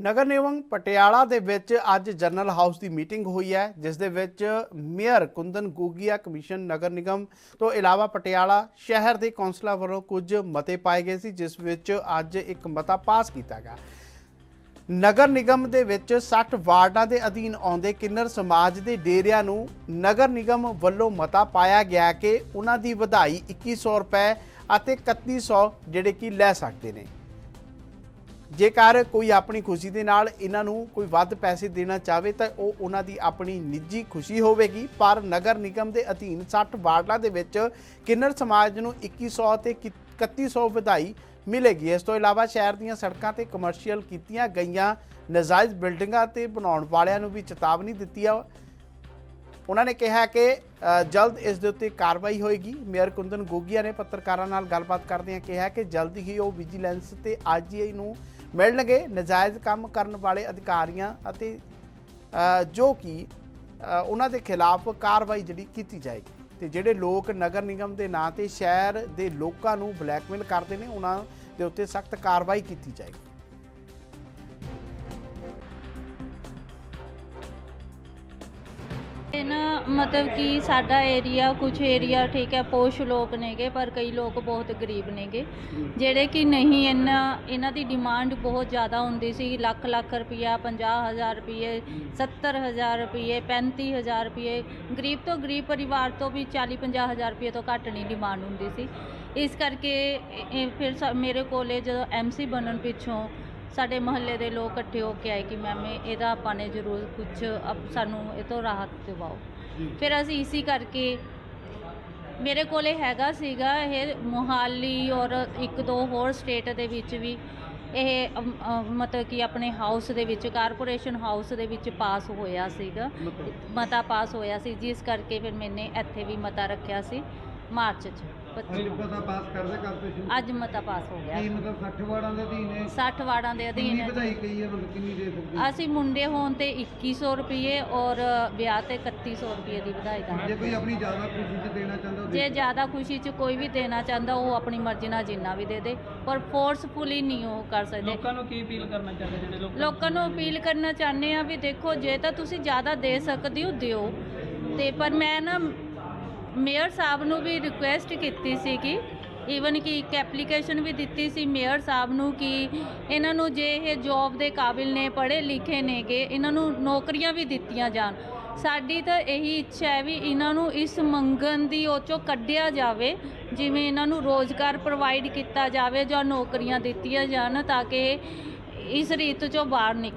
ਨਗਰ ਨਿਗਮ ਪਟਿਆਲਾ ਦੇ ਵਿੱਚ ਅੱਜ ਜਨਰਲ ਹਾਊਸ ਦੀ ਮੀਟਿੰਗ ਹੋਈ ਹੈ, ਜਿਸ ਦੇ ਵਿੱਚ ਮੇਅਰ ਕੁੰਦਨ ਗੋਗੀਆ, ਕਮਿਸ਼ਨ ਨਗਰ ਨਿਗਮ ਤੋਂ ਇਲਾਵਾ ਪਟਿਆਲਾ ਸ਼ਹਿਰ ਦੇ ਕੌਂਸਲਰ ਵੱਲੋਂ ਕੁਝ ਮਤੇ ਪਾਏ ਗਏ ਸੀ, ਜਿਸ ਵਿੱਚ ਅੱਜ ਇੱਕ ਮਤਾ ਪਾਸ ਕੀਤਾ ਗਿਆ। ਨਗਰ ਨਿਗਮ ਦੇ ਵਿੱਚ 60 ਵਾਰਡਾਂ ਦੇ ਅਧੀਨ ਆਉਂਦੇ ਕਿੰਨਰ ਸਮਾਜ ਦੇ ਡੇਰਿਆਂ ਨੂੰ ਨਗਰ ਨਿਗਮ ਵੱਲੋਂ ਮਤਾ ਪਾਇਆ ਗਿਆ ਕਿ ਉਹਨਾਂ ਦੀ ਵਧਾਈ 2100 ਰੁਪਏ ਅਤੇ 3100 ਜਿਹੜੇ ਕਿ ਲੈ ਸਕਦੇ ਨੇ। ਜੇਕਰ ਕੋਈ ਆਪਣੀ ਖੁਸ਼ੀ ਦੇ ਨਾਲ ਇਹਨਾਂ ਨੂੰ ਕੋਈ ਵੱਧ ਪੈਸੇ ਦੇਣਾ ਚਾਹਵੇ ਤਾਂ ਉਹ ਉਹਨਾਂ ਦੀ ਆਪਣੀ ਨਿੱਜੀ ਖੁਸ਼ੀ ਹੋਵੇਗੀ। ਪਰ ਨਗਰ ਨਿਗਮ ਦੇ ਅਧੀਨ 60 ਵਾਰਡਾਂ ਦੇ ਵਿੱਚ ਕਿੰਨਰ ਸਮਾਜ ਨੂੰ 2100 ਤੇ 3100 ਵਧਾਈ ਮਿਲੇਗੀ। ਇਸ ਤੋਂ ਇਲਾਵਾ ਸ਼ਹਿਰ ਦੀਆਂ ਸੜਕਾਂ ਤੇ ਕਮਰਸ਼ੀਅਲ ਕੀਤੀਆਂ ਗਈਆਂ ਨਜਾਇਜ਼ ਬਿਲਡਿੰਗਾਂ ਤੇ ਬਣਾਉਣ ਵਾਲਿਆਂ ਨੂੰ ਵੀ ਚੇਤਾਵਨੀ ਦਿੱਤੀ ਆ। ਉਹਨਾਂ ਨੇ ਕਿਹਾ ਕਿ ਜਲਦ ਇਸ ਦੇ ਉੱਤੇ ਕਾਰਵਾਈ ਹੋਏਗੀ। ਮੇਅਰ ਕੁੰਦਨ ਗੋਗੀਆ ਨੇ ਪੱਤਰਕਾਰਾਂ ਨਾਲ ਗੱਲਬਾਤ ਕਰਦਿਆਂ ਕਿਹਾ ਕਿ ਜਲਦ ਹੀ ਉਹ ਵਿਜੀਲੈਂਸ ਤੇ ਆਰਜੀਆਈ ਨੂੰ ਮਿਲਣਗੇ। ਨਜਾਇਜ਼ ਕੰਮ ਕਰਨ ਵਾਲੇ ਅਧਿਕਾਰੀਆਂ ਅਤੇ ਜੋ ਕਿ ਉਹਨਾਂ ਦੇ ਖਿਲਾਫ ਕਾਰਵਾਈ ਜਿਹੜੀ ਕੀਤੀ ਜਾਏਗੀ। ਤੇ ਜਿਹੜੇ ਲੋਕ ਨਗਰ ਨਿਗਮ ਦੇ ਨਾਂ ਤੇ ਸ਼ਹਿਰ ਦੇ ਲੋਕਾਂ ਨੂੰ ਬਲੈਕਮੇਲ ਕਰਦੇ ਨੇ, ਉਹਨਾਂ ਦੇ ਉੱਤੇ ਸਖਤ ਕਾਰਵਾਈ ਕੀਤੀ ਜਾਏਗੀ। ਇਹ ਨਾ ਮਤਲਬ ਕਿ ਸਾਡਾ ਏਰੀਆ ਕੁਝ ਏਰੀਆ ਠੀਕ ਹੈ, ਪੋਸ਼ ਲੋਕ ਨੇਗੇ, ਪਰ ਕਈ ਲੋਕ ਬਹੁਤ ਗਰੀਬ ਨੇਗੇ। ਜਿਹੜੇ ਕਿ ਨਹੀਂ ਇਹਨਾਂ ਇਹਨਾਂ ਦੀ ਡਿਮਾਂਡ ਬਹੁਤ ਜ਼ਿਆਦਾ ਹੁੰਦੀ ਸੀ। ਲੱਖ ਲੱਖ ਰੁਪਈਆ 50000 ਰੁਪਏ 70000 ਰੁਪਏ 35000 ਰੁਪਏ ਗਰੀਬ ਤੋਂ ਗਰੀਬ ਪਰਿਵਾਰ ਤੋਂ ਵੀ 40 50000 ਰੁਪਏ ਤੋਂ ਘੱਟ ਨਹੀਂ ਡਿਮਾਂਡ ਹੁੰਦੀ ਸੀ। ਇਸ ਕਰਕੇ ਇਹ- ਫਿਰ ਸ, ਮੇਰੇ ਕੋਲੇ ਜਦੋਂ ਐਮਸੀ ਬਣਨ ਪਿੱਛੋਂ ਸਾਡੇ ਮਹੱਲੇ ਦੇ ਲੋਕ ਇਕੱਠੇ ਹੋ ਕੇ ਆਏ ਕਿ ਮੈਮ ਇਹ- ਇਹਦਾ ਆਪਾਂ ਨੇ ਜ਼ਰੂਰ ਕੁਝ ਸਾਨੂੰ ਇਹ ਤੋਂ ਰਾਹਤ ਦਿਵਾਓ। ਫਿਰ ਅਸੀਂ ਇਸੀ ਕਰਕੇ ਮੇਰੇ ਕੋਲੇ ਹੈਗਾ ਸੀਗਾ ਇਹ ਮੋਹਾਲੀ ਔਰ ਇੱਕ ਦੋ ਹੋਰ ਸਟੇਟ ਦੇ ਵਿੱਚ ਵੀ ਇਹ ਮਤਲਬ ਕਿ ਆਪਣੇ ਹਾਊਸ ਦੇ ਵਿੱਚ ਕਾਰਪੋਰੇਸ਼ਨ ਹਾਊਸ ਦੇ ਵਿੱਚ ਪਾਸ ਹੋਇਆ ਸੀਗਾ। ਮਤਾ ਪਾਸ ਹੋਇਆ ਸੀ ਜਿਸ ਕਰਕੇ ਫਿਰ ਮੈਨੇ ਇੱਥੇ ਵੀ ਮਤਾ ਰੱਖਿਆ ਸੀ ਮਾਰਚ 'ਚ। ਅੱਜ 25 ਪਤਾ ਪਾਸ ਕਰਦੇ ਕਾਰਪੋਰੇਸ਼ਨ ਅੱਜ ਮਤਾ ਪਾਸ ਹੋ ਗਿਆ। ਕੀ ਮਤਲਬ 60 ਵਾਰਡਾਂ ਦੇ ਅਧੀਨ ਹੈ? 60 ਵਾਰਡਾਂ ਦੇ ਕਿੰਨੀ ਅਧੀਨ ਵਧਾਈ ਕਹੀ ਹੈ? ਮਤਲਬ ਕਿੰਨੀ ਦੇ ਸਕਦੇ ਹੋ? ਅਸੀਂ ਮੁੰਡੇ ਹੋਣ ਤੇ 2100 ਰੁਪਏ ਔਰ ਵਿਆਹ ਤੇ 3100 ਰੁਪਏ ਦੀ ਵਧਾਈ ਜੇ ਦਾਂਗੇ ਕੋਈ ਆਪਣੀ ਜ਼ਿਆਦਾ ਖੁਸ਼ੀ ਚ ਦੇਣਾ ਚਾਹੁੰਦਾ ਉਹ ਜੇ ਦੇ ਜ਼ਿਆਦਾ ਖੁਸ਼ੀ 'ਚ ਕੋਈ ਵੀ ਦੇਣਾ ਚਾਹੁੰਦਾ ਉਹ ਆਪਣੀ ਮਰਜ਼ੀ ਨਾਲ ਜਿੰਨਾ ਵੀ ਦੇ ਦੇ। ਪਰ ਫੋਰਸਫੁਲੀ ਨਹੀਂ ਉਹ ਕਰ ਸਕਦੇ। ਲੋਕਾਂ ਨੂੰ ਕੀ ਅਪੀਲ ਕਰਨਾ ਚਾਹੁੰਦੇ ਜਿਹੜੇ ਲੋਕ ਲੋਕਾਂ ਨੂੰ ਅਪੀਲ ਕਰਨਾ ਚਾਹੁੰਦੇ ਆ ਵੀ ਦੇਖੋ ਜੇ ਤਾਂ ਤੁਸੀਂ ਜ਼ਿਆਦਾ ਦੇ ਸਕਦੇ ਹੋ ਦਿਓ। ਤੇ ਪਰ ਮੈਂ ਨਾ ਮੇਅਰ ਸਾਹਿਬ ਨੂੰ ਵੀ ਰਿਕੁਐਸਟ ਕੀਤੀ ਸੀ ਕਿ ਈਵਨ ਕਿ ਇੱਕ ਐਪਲੀਕੇਸ਼ਨ ਵੀ ਦਿੱਤੀ ਸੀ ਮੇਅਰ ਸਾਹਿਬ ਨੂੰ ਕਿ ਇਹਨਾਂ ਨੂੰ ਜੇ ਇਹ ਜੌਬ ਦੇ ਕਾਬਿਲ ਨੇ, ਪੜ੍ਹੇ ਲਿਖੇ ਨੇਗੇ, ਇਹਨਾਂ ਨੂੰ ਨੌਕਰੀਆਂ ਵੀ ਦਿੱਤੀਆਂ ਜਾਣ। ਸਾਡੀ ਤਾਂ ਇਹੀ ਇੱਛਾ ਹੈ ਵੀ ਇਹਨਾਂ ਨੂੰ ਇਸ ਮੰਗਣ ਦੀ ਉਹ ਚੋਂ ਕੱਢਿਆ ਜਾਵੇ, ਜਿਵੇਂ ਇਹਨਾਂ ਨੂੰ ਰੋਜ਼ਗਾਰ ਪ੍ਰੋਵਾਈਡ ਕੀਤਾ ਜਾਵੇ ਜਾਂ ਨੌਕਰੀਆਂ ਦਿੱਤੀਆਂ ਜਾਣ ਤਾਂ ਕਿ ਇਸ ਰੀਤ ਚੋਂ ਬਾਹਰ ਨਿਕਲ